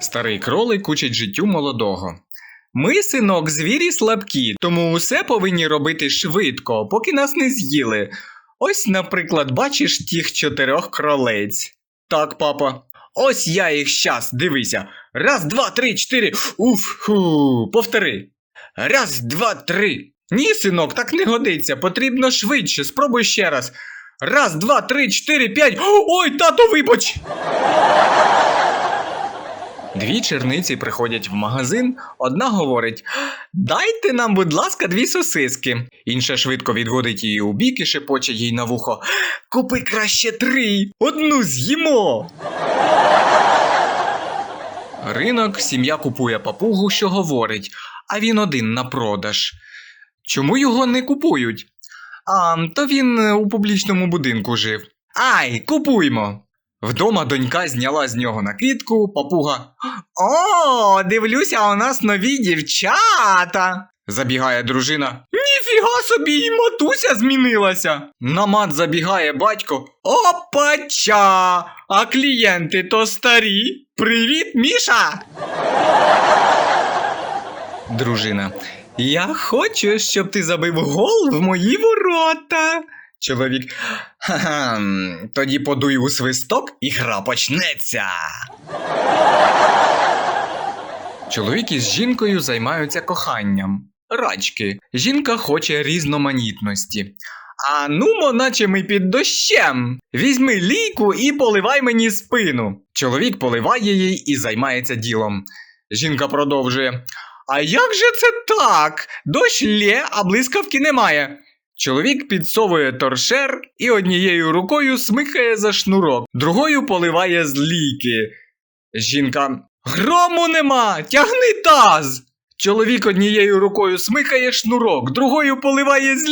Старий кролик учить життю молодого. Ми, синок, звірі слабкі, тому усе повинні робити швидко, поки нас не з'їли. Ось, наприклад, бачиш тих чотирьох кролець. Так, папа. Ось я їх щас, дивися. Раз, два, три, чотири. Уф, ху, повтори. Раз, два, три. Ні, синок, так не годиться. Потрібно швидше. Спробуй ще раз. Раз, два, три, чотири, п'ять. Ой, тато, вибач! Дві черниці приходять в магазин, одна говорить: Дайте нам, будь ласка, дві сосиски. Інша швидко відводить її у бік і шепоче їй на вухо. Купи краще три, одну з'їмо. Ринок, сім'я купує папугу, що говорить, а він один на продаж. Чому його не купують? А, то він е, у публічному будинку жив. Ай, купуймо. Вдома донька зняла з нього накидку, папуга. О, дивлюся, у нас нові дівчата. Забігає дружина. Ніфіга собі, і матуся змінилася. На мат забігає батько. Опача! А клієнти то старі. Привіт, Міша! Дружина. Я хочу, щоб ти забив гол в мої ворота. Чоловік. Ха-ха, тоді подуй у свисток і гра почнеться. Чоловік із жінкою займаються коханням. Рачки. Жінка хоче різноманітності. А нумо, наче ми під дощем. Візьми лійку і поливай мені спину. Чоловік поливає їй і займається ділом. Жінка продовжує. А як же це так? Дощ лє, а блискавки немає. Чоловік підсовує торшер і однією рукою смикає за шнурок, другою поливає з ліки. Жінка. Грому нема! Тягни таз! Чоловік однією рукою смикає шнурок, другою поливає з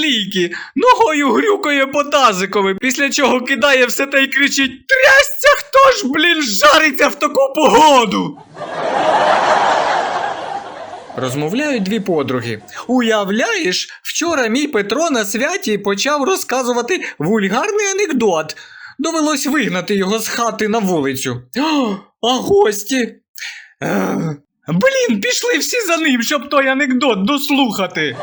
ногою грюкає по тазикові, після чого кидає все та й кричить: Трясця, хто ж, блін, жариться в таку погоду? Розмовляють дві подруги. Уявляєш, вчора мій Петро на святі почав розказувати вульгарний анекдот. Довелось вигнати його з хати на вулицю. А гості? Е, Блін, пішли всі за ним, щоб той анекдот дослухати.